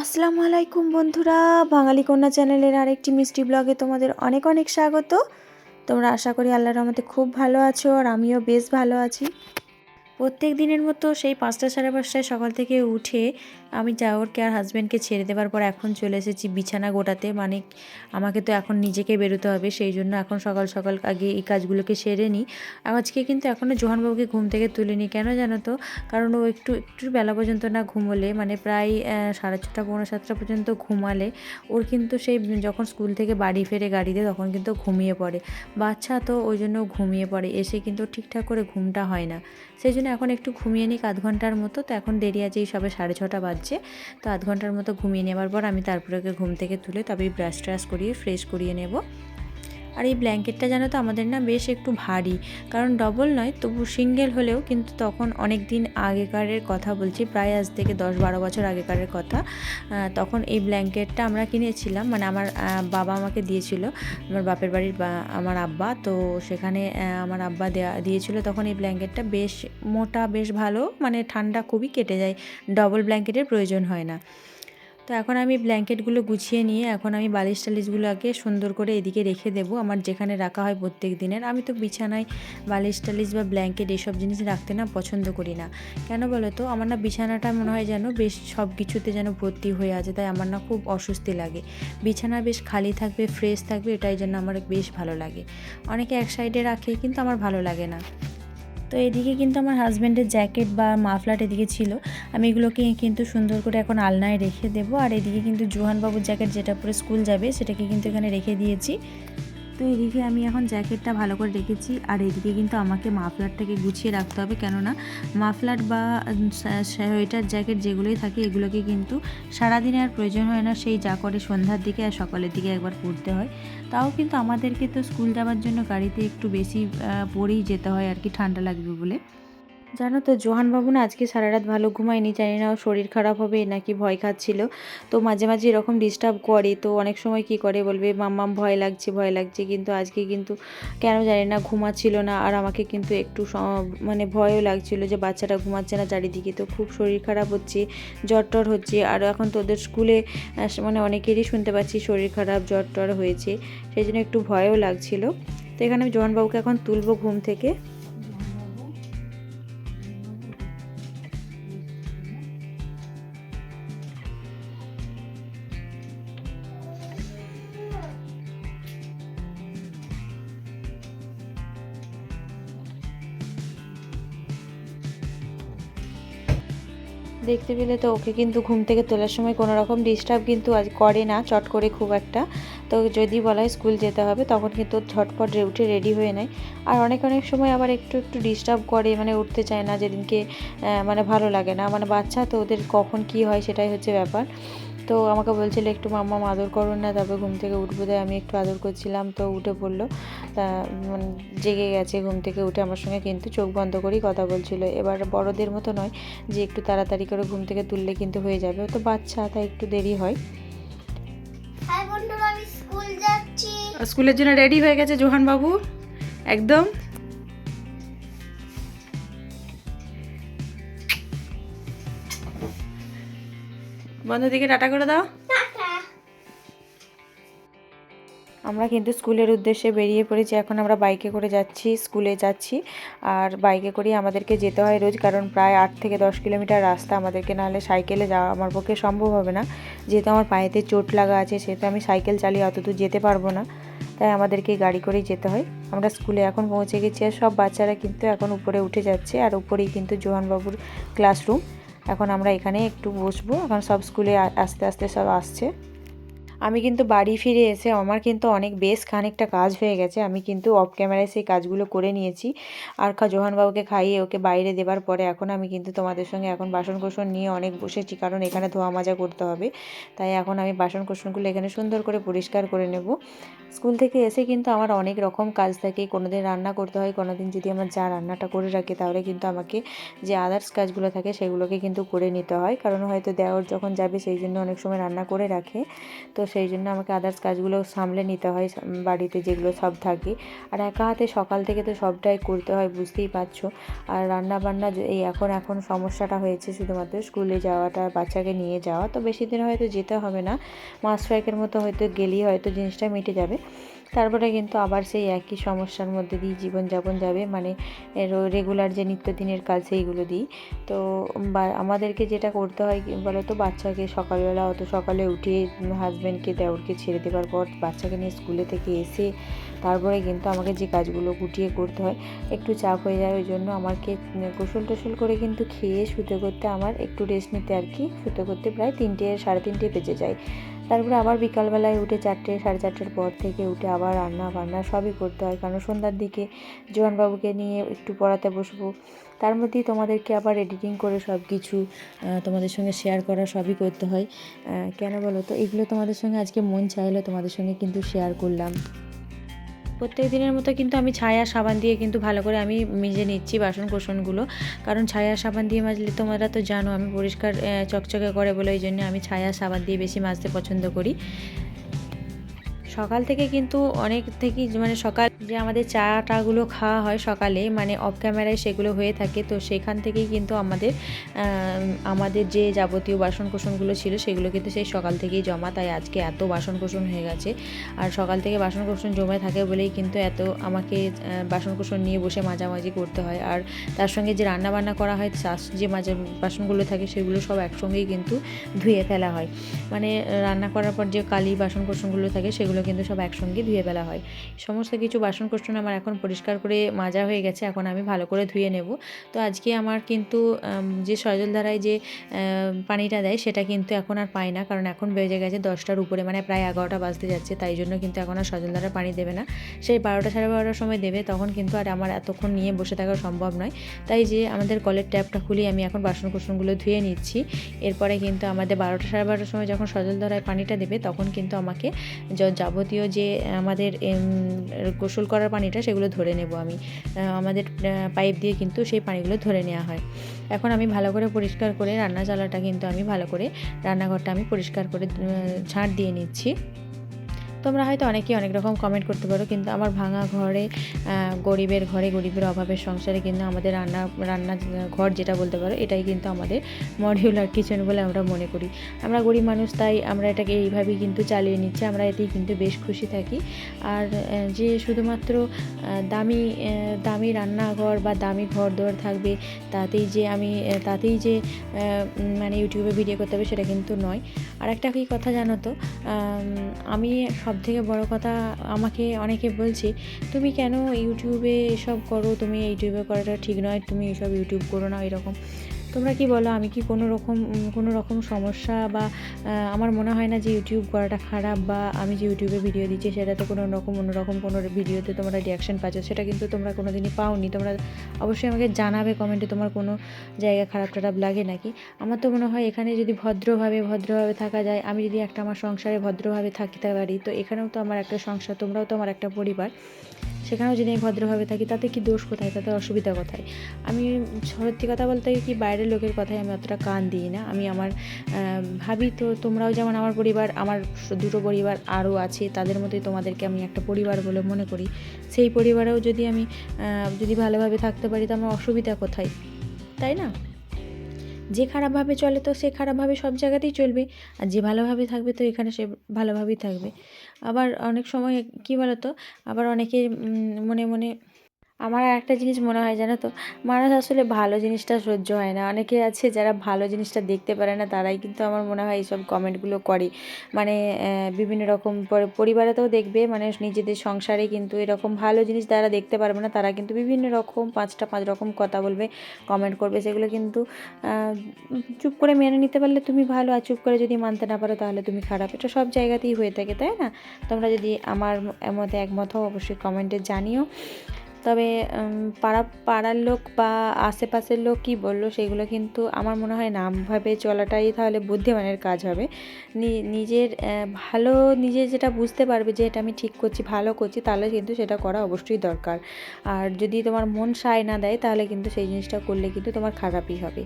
আসসালামু আলাইকুম বন্ধুরা, বাঙালি কন্যা চ্যানেলের আরেকটি মিষ্টি ব্লগে তোমাদের অনেক অনেক স্বাগত। তোমরা আশা করি আল্লাহর রহমতে খুব ভালো আছো আর আমিও বেশ ভালো আছি। প্রত্যেক দিনের মতো সেই পাঁচটা সাড়ে পাঁচটায় সকাল থেকে উঠে আমি যাওয়ারকে আর হাজব্যান্ডকে ছেড়ে দেওয়ার পর এখন চলে এসেছি বিছানা গোটাতে। মানে আমাকে তো এখন নিজেকে বেরোতে হবে, সেই জন্য এখন সকাল সকাল আগে এই কাজগুলোকে সেরে নিই। আজকে কিন্তু এখনও জোহানবাবুকে ঘুম থেকে তুলিনি, কেন জানো তো? কারণ ও একটু একটু বেলা পর্যন্ত না ঘুমোলে মানে প্রায় সাড়ে ছটা, পৌনে সাতটা পর্যন্ত ঘুমালে, ওর কিন্তু সেই যখন স্কুল থেকে বাড়ি ফেরে গাড়িতে তখন কিন্তু ঘুমিয়ে পড়ে। বাচ্চা তো ওই জন্য ঘুমিয়ে পড়ে, এসে কিন্তু ঠিকঠাক করে ঘুমটা হয় না। সেই জন্য এখন একটু ঘুমিয়ে নিই আধ ঘণ্টার মতো, তো এখন দেরি আছে এই সবে সাড়ে ছটা বাজছে তো আধ ঘণ্টার মতো ঘুমিয়ে নেওয়ার পর আমি তারপরে ওকে ঘুম থেকে তুলে তবেই ব্রাশ ট্রাশ করিয়ে ফ্রেশ করিয়ে নেব। আর এই ব্ল্যাঙ্কেটটা জানো তো আমাদের না বেশ একটু ভারী। কারণ ডবল নয়, তবু সিঙ্গেল হলেও কিন্তু তখন অনেক দিন আগেকারের কথা বলছি, প্রায় আজ থেকে দশ বারো বছর আগেকারের কথা। তখন এই ব্ল্যাঙ্কেটটা আমরা কিনেছিলাম মানে আমার বাবা আমাকে দিয়েছিল, আমার বাপের বাড়ির আমার আব্বা। তো সেখানে আমার আব্বা দেওয়া দিয়েছিল, তখন এই ব্ল্যাঙ্কেটটা বেশ মোটা, বেশ ভালো মানে ঠান্ডা খুবই কেটে যায়। ডবল ব্ল্যাঙ্কেটের প্রয়োজন হয় না। তো এখন আমি ব্ল্যাঙ্কেটগুলো গুছিয়ে নিয়ে এখন আমি বালিশ টালিশগুলো আগে সুন্দর করে এদিকে রেখে দেবো। আমার যেখানে রাখা হয় প্রত্যেক দিনের। আমি তো বিছানায় বালিশ টালিশ বা ব্ল্যাঙ্কেট এসব জিনিস রাখতে না পছন্দ করি না। কেন বলো তো? আমার না বিছানাটা মনে হয় যেন বেশ সব কিছুতে যেন ভর্তি হয়ে আছে, তাই আমার না খুব অস্বস্তি লাগে। বিছানা বেশ খালি থাকবে, ফ্রেশ থাকবে, এটাই যেন আমার বেশ ভালো লাগে। অনেকে এক সাইডে রাখে, কিন্তু আমার ভালো লাগে না। তো এদিকে কিন্তু আমার হাজব্যান্ডের জ্যাকেট বা মাফলার এদিকে ছিল। আমি এগুলোকে কিন্তু সুন্দর করে এখন আলনায় রেখে দেবো। আর এদিকে কিন্তু জোহানবাবুর জ্যাকেট যেটা পরে স্কুল যাবে, সেটাকে কিন্তু এখানে রেখে দিয়েছি। তো এদিকে আমি এখন জ্যাকেটটা ভালো করে রেখেছি, আর এদিকে কিন্তু আমাকে মাফলারটাকে গুছিয়ে রাখতে হবে। কেননা মাফলার বা সোয়েটার জ্যাকেট যেগুলোই থাকে, এগুলোকে কিন্তু সারাদিনে আর প্রয়োজন হয় না, সেই যা করে সন্ধ্যার দিকে আর সকালের দিকে একবার পরতে হয়। তাও কিন্তু আমাদেরকে তো স্কুল যাওয়ার জন্য গাড়িতে একটু বেশি পরেই যেতে হয় আর কি, ঠান্ডা লাগবে বলে। জানো তো, জোহানবাবু না আজকে সারা রাত ভালো ঘুমায়নি, জানি না শরীর খারাপ হবে নাকি ভয় খাচ্ছিল। তো মাঝে মাঝে এরকম ডিস্টার্ব করে, তো অনেক সময় কি করে বলবে মাম্মাম ভয় লাগছে ভয় লাগছে। কিন্তু আজকে কিন্তু কেন জানি না ঘুমাচ্ছিল না, আর আমাকে কিন্তু একটু মানে ভয়ও লাগছিল যে বাচ্চাটা ঘুমাচ্ছে না চারিদিকে। তো খুব শরীর খারাপ হচ্ছে জ্বর টর হচ্ছে, আর এখন তোদের স্কুলে মানে অনেকেরই শুনতে পাচ্ছি শরীর খারাপ জ্বর টর হয়েছে, সেই জন্য একটু ভয়ও লাগছিল। তো এখানে আমি জোহানবাবুকে এখন তুলবো ঘুম থেকে। দেখতে পেলে তো ওকে কিন্তু ঘুম থেকে তোলার সময় কোনো রকম ডিস্টার্ব কিন্তু আজ করে না, চট করে খুব একটা। তো যদি বলা হয় স্কুল যেতে হবে, তখন কিন্তু ঝটপট উঠে রেডি হয়ে নেয়। আর অনেক অনেক সময় আবার একটু একটু ডিস্টার্ব করে মানে উঠতে চায় না, যেদিনকে মানে ভালো লাগে না। মানে বাচ্চা তো ওদের কখন কি হয় সেটাই হচ্ছে ব্যাপার। তো আমাকে বলছিল একটু মাম্মা আদর করুন না। তবে ঘুম থেকে উঠবো তাই আমি একটু আদর করছিলাম তো উঠে পড়ল তা মানে জেগে গেছে ঘুম থেকে উঠে আমার সঙ্গে কিন্তু চোখ বন্ধ করেই কথা বলছিল। এবার বড়দের মতো নয় যে একটু তাড়াতাড়ি করে ঘুম থেকে তুললে কিন্তু হয়ে যাবে। ও তো বাচ্চা তাই একটু দেরি হয়। হাই বন্ধুরা আমি স্কুল যাচ্ছি। স্কুলের জন্য রেডি হয়ে গেছে জোহান বাবু একদম? বন্ধুদিকে টাটা করে দাও। আমরা কিন্তু স্কুলের উদ্দেশ্যে বেরিয়ে পড়েছি এখন আমরা বাইকে করে যাচ্ছি স্কুলে যাচ্ছি। আর বাইকে করেই আমাদেরকে যেতে হয় রোজ কারণ প্রায় আট থেকে দশ কিলোমিটার রাস্তা আমাদেরকে নাহলে সাইকেলে যাওয়া আমার পক্ষে সম্ভব হবে না। যেহেতু আমার পায়েতে চোট লাগা আছে সেহেতু আমি সাইকেল চালিয়ে অত দূর যেতে পারব না। তাই আমাদেরকে গাড়ি করেই যেতে হয়। আমরা স্কুলে এখন পৌঁছে গেছি আর সব বাচ্চারা কিন্তু এখন উপরে উঠে যাচ্ছে। আর উপরেই কিন্তু জোহানবাবুর ক্লাসরুম এখন আমরা এখানে একটু বসবো। এখন সব স্কুলে আস্তে আস্তে সব আসছে। আমি কিন্তু বাড়ি ফিরে এসে আমার কিন্তু অনেক বেশ খানিকটা কাজ হয়ে গেছে। আমি কিন্তু অফ ক্যামেরায় সেই কাজগুলো করে নিয়েছি। আর জোহানবাবুকে খাইয়ে ওকে বাইরে দেবার পরে এখন আমি কিন্তু তোমাদের সঙ্গে এখন বাসন কোসন নিয়ে অনেক বসেছি। কারণ এখানে ধোয়া মাজা করতে হবে। তাই এখন আমি বাসন কোসনগুলো এখানে সুন্দর করে পরিষ্কার করে নেব। স্কুল থেকে এসে কিন্তু আমার অনেক রকম কাজ থাকে। কোনো দিন রান্না করতে হয় কোনো দিন যদি আমার যা রান্নাটা করে রাখে, তাহলে কিন্তু আমাকে যে আদার্স কাজগুলো থাকে, সেগুলোকে কিন্তু করে নিতে হয়। কারণ হয়তো দেওয়ার যখন যাবে, সেই জন্য অনেক সময় রান্না করে রাখে। তো সেই জন্য আমাকে আদার্স কাজগুলো সামলে নিতে হয় বাড়িতে যেগুলো সব থাকে। আর একা হাতে সকাল থেকে তো সবটাই করতে হয়, বুঝতেই পারছ। আর রান্না বান্না এই এখন এখন সমস্যাটা হয়েছে শুধুমাত্র স্কুলে যাওয়াটা, বাচ্চাকে নিয়ে যাওয়া। তো বেশি দিন হয়তো যেতে হবে না মাস্ট্রাইকের মতো হয়তো গেলেই হয়তো জিনিসটা মিটে যাবে। তারপরে কিন্তু আবার সেই একই সমস্যার মধ্যে দিয়ে জীবনযাপন যাবে। মানে রেগুলার যে নিত্যদিনের কাজ সেইগুলো দিই। তো আমাদেরকে যেটা করতে হয় বলতো, বাচ্চাকে সকালবেলা অত সকালে উঠে হাজব্যান্ডকে দেওরকে ছেড়ে দেওয়ার পর বাচ্চাকে নিয়ে স্কুলে থেকে এসে তারপরে কিন্তু আমাকে যে কাজগুলো গুটিয়ে করতে হয়, একটু চাপ হয়ে যায়। ওই জন্য আমাকে গোসল টোসল করে কিন্তু খেয়ে শুতে করতে আমার একটু রেস্ট নিতে আর কি, শুতে করতে প্রায় তিনটে, সাড়ে তিনটে বেজে যায়। তারপরে আবার বিকালবেলায় উঠে চারটে, সাড়ে চারটের পর থেকে উঠে আবার রান্না বান্না সবই করতে হয়। কারণ সন্ধ্যার দিকে জোয়ানবাবুকে নিয়ে একটু পড়াতে বসবো। তার মধ্যেই তোমাদেরকে আবার এডিটিং করে সব কিছু তোমাদের সঙ্গে শেয়ার করা সবই করতে হয়। কেন বলো তো? এগুলো তোমাদের সঙ্গে আজকে মন চাইলো তোমাদের সঙ্গে কিন্তু শেয়ার করলাম। প্রত্যেক দিনের মতো কিন্তু আমি ছায়া সাবান দিয়ে কিন্তু ভালো করে আমি মেজে নিচ্ছি বাসন কোসনগুলো কারণ ছায়া সাবান দিয়ে মাজলে তোমরা তো জানো আমি পরিষ্কার চকচকে করে বলে ওই জন্য আমি ছায়া সাবান দিয়ে বেশি মাজতে পছন্দ করি। সকাল থেকে কিন্তু অনেক থেকেই মানে সকাল যে আমাদের চা টাগুলো খাওয়া হয় সকালে মানে অফ ক্যামেরায় সেগুলো হয়ে থাকে। তো সেখান থেকেই কিন্তু আমাদের আমাদের যে যাবতীয় বাসন কোসনগুলো ছিল সেগুলো কিন্তু সেই সকাল থেকেই জমা। তাই আজকে এত বাসন কোসন হয়ে গেছে। আর সকাল থেকে বাসন কোসন জমে থাকে বলেই কিন্তু এত আমাকে বাসন কোসন নিয়ে বসে মাঝামাঝি করতে হয়। আর তার সঙ্গে যে রান্না বান্না করা হয় চাষ যে মাঝে বাসনগুলো থাকে সেগুলো সব একসঙ্গেই কিন্তু ধুয়ে ফেলা হয়। মানে রান্না করার পর যে কালি বাসন কোসনগুলো থাকে সেগুলো কিন্তু সব একসঙ্গে ধুয়ে ফেলা হয়। সমস্ত কিছু বাসন কোসন আমার এখন পরিষ্কার করে মাজা হয়ে গেছে, এখন আমি ভালো করে ধুয়ে নেব। তো আজকে আমার কিন্তু যে সজল ধারায় যে পানিটা দেয় সেটা কিন্তু এখন আর পাই না, কারণ এখন বেজে গেছে দশটার উপরে মানে প্রায় এগারোটা বাজতে যাচ্ছে, তাই জন্য কিন্তু এখন আর সজল ধারায় পানি দেবে না। সেই বারোটা সাড়ে বারোটার সময় দেবে, তখন কিন্তু আর আমার এতক্ষণ নিয়ে বসে থাকা সম্ভব নয়। তাই যে আমাদের কলের ট্যাপটা খুলি আমি এখন বাসন কোসনগুলো ধুয়ে নিচ্ছি। এরপরে কিন্তু আমাদের বারোটা সাড়ে বারোটার সময় যখন সজল ধারায় পানিটা দেবে, তখন কিন্তু আমাকে য- যাবতীয় যে আমাদের গোসল করার পানিটা সেগুলো ধরে নেব আমি। আমাদের পাইপ দিয়ে কিন্তু সেই পানিগুলো ধরে নেওয়া হয়। এখন আমি ভালো করে পরিষ্কার করে রান্না চালাটা কিন্তু আমি ভালো করে রান্নাঘরটা আমি পরিষ্কার করে ঝাঁট দিয়ে নিচ্ছি। তোমরা হয়তো অনেকেই অনেক রকম কমেন্ট করতে পারো, কিন্তু আমার ভাঙা ঘরে গরিবের ঘরে, গরিবের অভাবের সংসারে কিন্তু আমাদের রান্না রান্না ঘর যেটা বলতে পারো, এটাই কিন্তু আমাদের মডিউলার কিচেন বলে আমরা মনে করি। আমরা গরিব মানুষ, তাই আমরা এটাকে এইভাবেই কিন্তু চালিয়ে নিচ্ছি, আমরা এতেই কিন্তু বেশ খুশি থাকি। আর যে শুধুমাত্র দামি দামি রান্নাঘর বা দামি ঘর দোর থাকবে, তাতেই যে আমি তাতেই যে মানে ইউটিউবে ভিডিও করতে হবে, সেটা কিন্তু নয়। আর একটা কি কথা জানো তো? আমি সব থেকে বড় কথা আমাকে অনেকে বলছে, তুমি কেন ইউটিউবে এসব করো? তুমি ইউটিউবে করাটা ঠিক নয়। তুমি এসব ইউটিউব করো না। এরকম। তোমরা কি বলো? আমি কি কোনো রকম কোনো রকম সমস্যা বা আমার মনে হয় না যে ইউটিউব করাটা খারাপ বা আমি যে ইউটিউবে ভিডিও দিচ্ছি সেটাতে কোনো রকম, অন্যরকম কোনো ভিডিওতে তোমরা রিয়াকশন পাচ্ছ। সেটা কিন্তু তোমরা কোনো দিনই পাওনি। তোমরা অবশ্যই আমাকে জানাবে কমেন্টে তোমার কোনো জায়গা খারাপ টারাপ লাগে নাকি? আমার তো মনে হয় এখানে যদি ভদ্রভাবে ভদ্রভাবে থাকা যায়, আমি যদি একটা আমার সংসারে ভদ্রভাবে থাকতে পারি, তো এখানেও তো আমার একটা সংসার, তোমরাও তো আমার একটা পরিবার। সেখানেও যদি আমি ভদ্রভাবে থাকি, তাতে কি দোষ কোথায়? তাতে অসুবিধা কোথায়? আমি সত্যি কথা বলতে কি বাইরের লোকের কথায় আমি অতটা কান দিই না। আমি আমার ভাবি তো তোমরাও যেমন আমার পরিবার, আমার দুটো পরিবার আরও আছে, তাদের মধ্যেই তোমাদেরকে আমি একটা পরিবার বলে মনে করি। সেই পরিবারেও যদি আমি যদি ভালোভাবে থাকতে পারি তো আমার অসুবিধা কোথায়? তাই না? যে খারাপভাবে চলে তো সে খারাপভাবে সব জায়গাতেই চলবে, আর যে ভালোভাবে থাকবে তো এখানে সে ভালোভাবেই থাকবে। আবার অনেক সময় কী বলতো? আবার অনেকে মনে মনে আমার আর একটা জিনিস মনে হয় জানো তো? মানুষ আসলে ভালো জিনিসটা সহ্য হয় না। অনেকে আছে যারা ভালো জিনিসটা দেখতে পারে না, তারাই কিন্তু আমার মনে হয় এইসব কমেন্টগুলো করে। মানে বিভিন্ন রকম পরি- পরিবারেতেও দেখবে মানে নিজেদের সংসারে কিন্তু এরকম ভালো জিনিস তারা দেখতে পারবে না, তারা কিন্তু বিভিন্ন রকম পাঁচটা পাঁচ রকম কথা বলবে কমেন্ট করবে। সেগুলো কিন্তু চুপ করে মেনে নিতে পারলে তুমি ভালো আর চুপ করে যদি মানতে না পারো তাহলে তুমি খারাপ। এটা সব জায়গাতেই হয়ে থাকে, তাই না? তোমরা যদি আমার মতে একমত অবশ্যই কমেন্টে জানিও। তবে পাড়া, পাড়ার লোক বা আশেপাশের লোক কী বলল সেগুলো কিন্তু আমার মনে হয় নামভাবে চলাটাই তাহলে বুদ্ধিমানের কাজ হবে। নিজের ভালো নিজে যেটা বুঝতে পারবে যে এটা আমি ঠিক করছি, ভালো করছি, তাহলে কিন্তু সেটা করা অবশ্যই দরকার। আর যদি তোমার মন সায় না দেয় তাহলে কিন্তু সেই জিনিসটা করলে কিন্তু তোমার খারাপই হবে।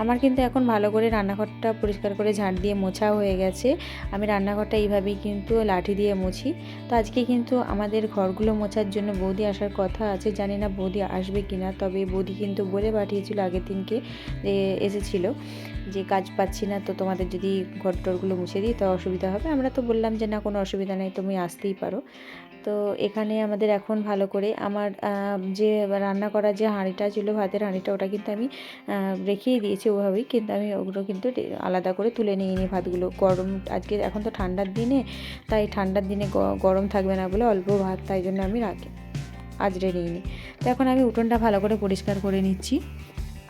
আমার কিন্তু এখন ভালো করে রান্নাঘরটা পরিষ্কার করে ঝাঁট দিয়ে মোছা হয়ে গেছে। আমি রান্নাঘরটা এইভাবেই কিন্তু লাঠি দিয়ে মুছি। তো আজকে কিন্তু আমাদের ঘরগুলো মোছার জন্য বৌদি আসার কথা আছে। জানি না বৌদি আসবে কি না তবে বৌদি কিন্তু বলে পাঠিয়েছিল আগের দিনকে যে এসেছিল যে কাজ পাচ্ছি না, তো তোমাদের যদি ঘর টরগুলো মুছে দিই তো অসুবিধা হবে। আমরা তো বললাম যে না, কোনো অসুবিধা নেই, তুমি আসতেই পারো। তো এখানে আমাদের এখন ভালো করে আমার যে রান্না করা যে হাঁড়িটা ছিল, ভাতের হাঁড়িটা, ওটা কিন্তু আমি রেখেই দিয়েছি ওভাবেই। কিন্তু আমি ওগুলো কিন্তু আলাদা করে তুলে নিয়ে নিই ভাতগুলো। গরম, আজকে এখন তো ঠান্ডার দিনে, তাই ঠান্ডার দিনে গরম থাকবে না বলে অল্প ভাত, তাই জন্য আমি রাখি, আজরে নিয়ে নিই তো এখন আমি উঠোনটা ভালো করে পরিষ্কার করে নিচ্ছি।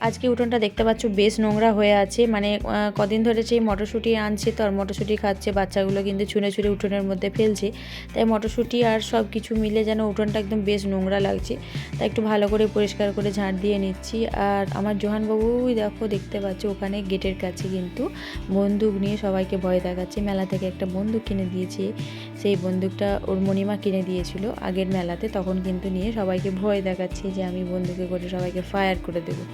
আজকে উঠোনটা দেখতে পাচ্ছ, বেশ নোংরা হয়ে আছে। মানে কদিন ধরে সেই মটরশুঁটি আনছে, তো আর মটরশুঁটি খাচ্ছে, বাচ্চাগুলো কিন্তু ছুঁড়ে ছুঁড়ে উঠোনের মধ্যে ফেলছে। তাই মটরশুঁটি আর সব কিছু মিলে যেন উঠোনটা একদম বেশ নোংরা লাগছে। তাই একটু ভালো করে পরিষ্কার করে ঝাঁট দিয়ে নিচ্ছি। আর আমার জোহানবাবুই দেখো, দেখতে পাচ্ছ, ওখানে গেটের কাছে কিন্তু বন্দুক নিয়ে সবাইকে ভয় দেখাচ্ছে। মেলা থেকে একটা বন্দুক কিনে দিয়েছে। সেই বন্দুকটা ওর মণিমা কিনে দিয়েছিল আগের মেলাতে। তখন কিন্তু নিয়ে সবাইকে ভয় দেখাচ্ছে যে আমি বন্দুকে করে সবাইকে ফায়ার করে দেবো।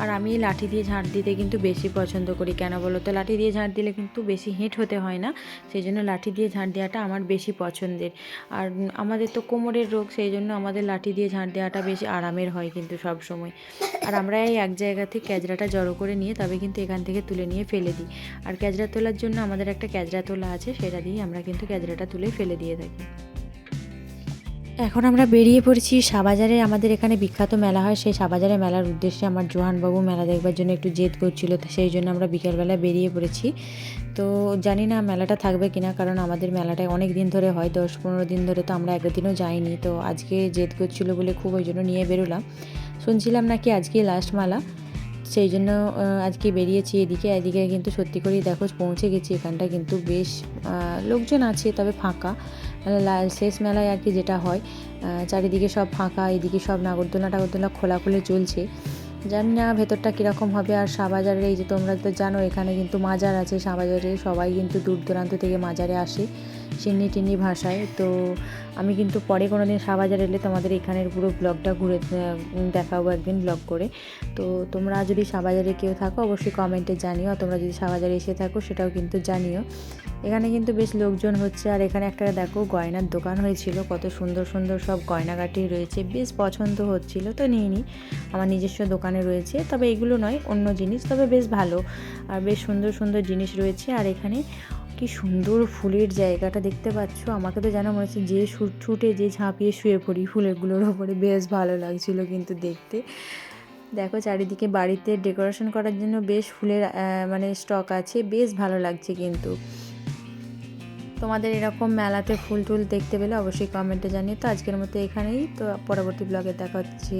আর আমি লাঠি দিয়ে ঝাঁট দিতে কিন্তু বেশি পছন্দ করি। কেন বলো তো? লাঠি দিয়ে ঝাঁট দিলে কিন্তু বেশি হিট হতে হয় না। সেই জন্য লাঠি দিয়ে ঝাঁট দেওয়াটা আমার বেশি পছন্দের। আর আমাদের তো কোমরের রোগ, সেই জন্য আমাদের লাঠি দিয়ে ঝাঁট দেওয়াটা বেশি আরামের হয় কিন্তু সব সময়। আর আমরা এই এক জায়গা থেকে ক্যাজরাটা জড়ো করে নিয়ে তবে কিন্তু এখান থেকে তুলে নিয়ে ফেলে দিই। আর ক্যাজরা তোলার জন্য আমাদের একটা ক্যাজরা তোলা আছে, সেটা দিয়ে আমরা কিন্তু ক্যাজরাটা তুলে ফেলে দিয়ে থাকি। এখন আমরা বেরিয়ে পড়েছি সাবাজারে আমাদের এখানে বিখ্যাত মেলা হয়। সেই সাবাজারে মেলার উদ্দেশ্যে আমার জোহানবাবু মেলা দেখবার জন্য একটু জেদ করছিল সেই জন্য আমরা বিকেলবেলা বেরিয়ে পড়েছি। তো জানি না মেলাটা থাকবে কিনা, কারণ আমাদের মেলাটা অনেক দিন ধরে হয়, দশ পনেরো দিন ধরে তো আমরা একদিনও যাইনি। তো আজকে জেদ করছিল বলে খুব ওই জন্য নিয়ে বেরোলাম। শুনছিলাম নাকি আজকে লাস্ট মেলা। সেই জন্য আজকে বেরিয়েছি এদিকে এদিকে কিন্তু সত্যি করেই দেখো পৌঁছে গেছি। এখানটা কিন্তু বেশ লোকজন আছে, তবে ফাঁকা। শেষ মেলায় আর কি যেটা হয় চারিদিকে সব ফাঁকা, এদিকে সব নাগরদোলা টাগরদোলা খোলা খুলে চলছে। জানি না ভেতরটা কীরকম হবে আর শাহবাজারের এই যে তোমরা তো জানো, এখানে কিন্তু মাজার আছে। শাহবাজারে সবাই কিন্তু দূর দূরান্ত থেকে মাজারে আসে সিন্নি টিন্নি ভাষায়। তো আমি কিন্তু পরে কোনো দিন শাহবাজার এলে তোমাদের এখানের পুরো ব্লগটা ঘুরে দেখাবো একদিন ব্লগ করে। তো তোমরা যদি শাহবাজারে কেউ থাকো, অবশ্যই কমেন্টে জানিও। আর তোমরা যদি শাহবাজারে এসে থাকো, সেটাও কিন্তু জানিও। এখানে কিন্তু বেশ লোকজন হচ্ছে। আর এখানে একটা, দেখো, গয়নার দোকান হয়েছিল। কত সুন্দর সুন্দর সব গয়নাগাটি রয়েছে। বেশ পছন্দ হচ্ছিল, তো নিয়ে নিই আমার নিজস্ব দোকানে রয়েছে। তবে এগুলো নয়, অন্য জিনিস, তবে বেশ ভালো। আর বেশ সুন্দর সুন্দর জিনিস রয়েছে। আর এখানে কি সুন্দর ফুলের জায়গাটা দেখতে পাচ্ছ? আমাকে তো যেন মনে হচ্ছে যে ছুটে যে ঝাঁপিয়ে শুয়ে পড়ি ফুলেরগুলোর ওপরে। বেশ ভালো লাগছিল কিন্তু দেখতে। দেখো, চারিদিকে বাড়িতে ডেকোরেশন করার জন্য বেশ ফুলের মানে স্টক আছে। বেশ ভালো লাগছে কিন্তু। তোমাদের এরকম মেলাতে ফুল টুল দেখতে পেলে অবশ্যই কমেন্টে জানিয়ে তো আজকের মতো এখানেই। তো পরবর্তী ব্লগে দেখা হচ্ছে।